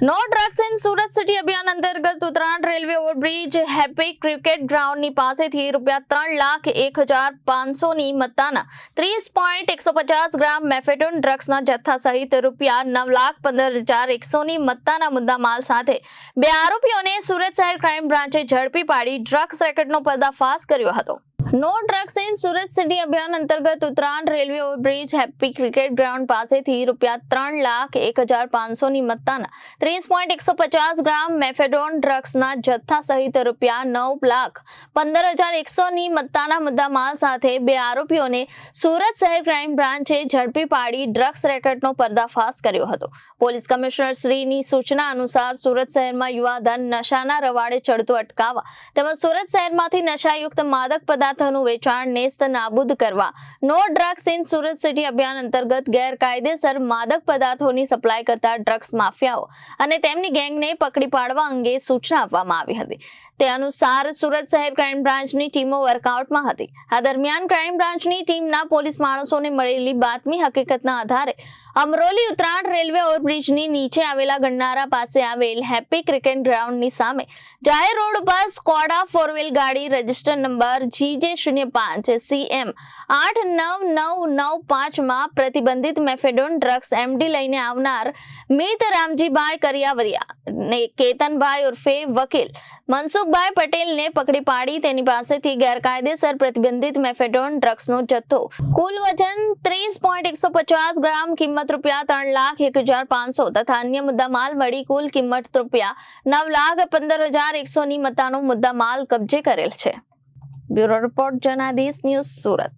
No drugs in Surat city અભિયાન અંતર્ગત Uttarayan railway overbridge happy cricket ગ્રાઉન્ડની પાસેથી રૂપિયા ત્રણ લાખ એક હજાર પાંચસોની મત્તાના ત્રીસ પોઈન્ટ એકસો પચાસ ગ્રામ મેફેડોન ડ્રગ્સના જથ્થા સહિત રૂપિયા નવ લાખ પંદર હજાર એકસોની મત્તાના મુદ્દામાલ સાથે બે આરોપીઓને સુરત શહેર ક્રાઇમ બ્રાન્ચે ઝડપી પાડી ડ્રગ્સ રેકેટનો પર્દાફાશ કર્યો હતો. No drugs in Surat city અભિયાન અંતર્ગત Uttarayan railway overbridge happy cricket ground પાસેથી રૂપિયા ત્રણ લાખ એક હજાર પાંચસોની મત્તાના ત્રીસ પોઈન્ટ એકસો પચાસ ગ્રામ મેફેડોન ડ્રગ્સના જથ્થા સહિત રૂપિયા નવ લાખ પંદર હજાર એકસોની મત્તાના મુદ્દામાલ સાથે બે આરોપીઓને સુરત શહેર ક્રાઇમ બ્રાન્ચે ઝડપી પાડી ડ્રગ્સ રેકેટનો પર્દાફાશ કર્યો હતો પોલીસ કમિશનર શ્રીની સૂચના અનુસાર સુરત શહેરમાં યુવાધન નશાના રવાડે ચડતું અટકાવવા તેમજ સુરત શહેરમાંથી નશાયુક્ત માદક પદાર્થોનું વેચાણ નેસ્ત નાબૂદ કરવા. No drugs in Surat city અભિયાન અંતર્ગત ગેરકાયદેસર માદક પદાર્થોની સપ્લાય કરતા ડ્રગ્સ માફિયાઓ અને તેમની ગેંગને પકડી પાડવા અંગે સૂચના આપવામાં આવી હતી. તે અનુસાર સુરત શહેર ક્રાઇમ બ્રાન્ચની ટીમો વર્કઆઉટમાં હતી. આ દરમિયાન ક્રાઇમ બ્રાન્ચની ટીમના પોલીસ માણસોને મળેલી બાતમી હકીકતના આધારે અમરોલી ઉત્તરાયણ રેલવે ઓવરબ્રિજની નીચે આવેલા ગણનારા પાસે આવેલ હેપી ક્રિકેટ ગ્રાઉન્ડની સામે જાહેર રોડ પર સ્કોડા ફોર વ્હીલ ગાડી રજિસ્ટર નંબર જીજે શૂન્ય પાંચ સીએમ આઠ નવ નવ નવ પાંચમાં પ્રતિબંધિત મેફેડોન ડ્રગ્સ એમડી લઈને આવનાર મિત રામજીભાઈ કરિયાવરિયા ને કેતનભાઈ ઉર્ફે વકીલ મનસુખભાઈ પટેલને પકડી પાડી તેની પાસેથી ગેરકાયદેસર પ્રતિબંધિત મેફેડોન ડ્રગ્સનો જથ્થો કુલ વજન ત્રીસ પોઈન્ટ એકસો પચાસ ગ્રામ કિંમત રૂપિયા ત્રણ લાખ એક હજાર પાંચસો તથા અન્ય મુદ્દામાલ મળી કુલ કિંમત રૂપિયા નવ લાખ પંદર હજાર એકસોની મુદ્દા મુદ્દામાલ કબજે કરેલ છે. Bureau report Janadesh news Surat.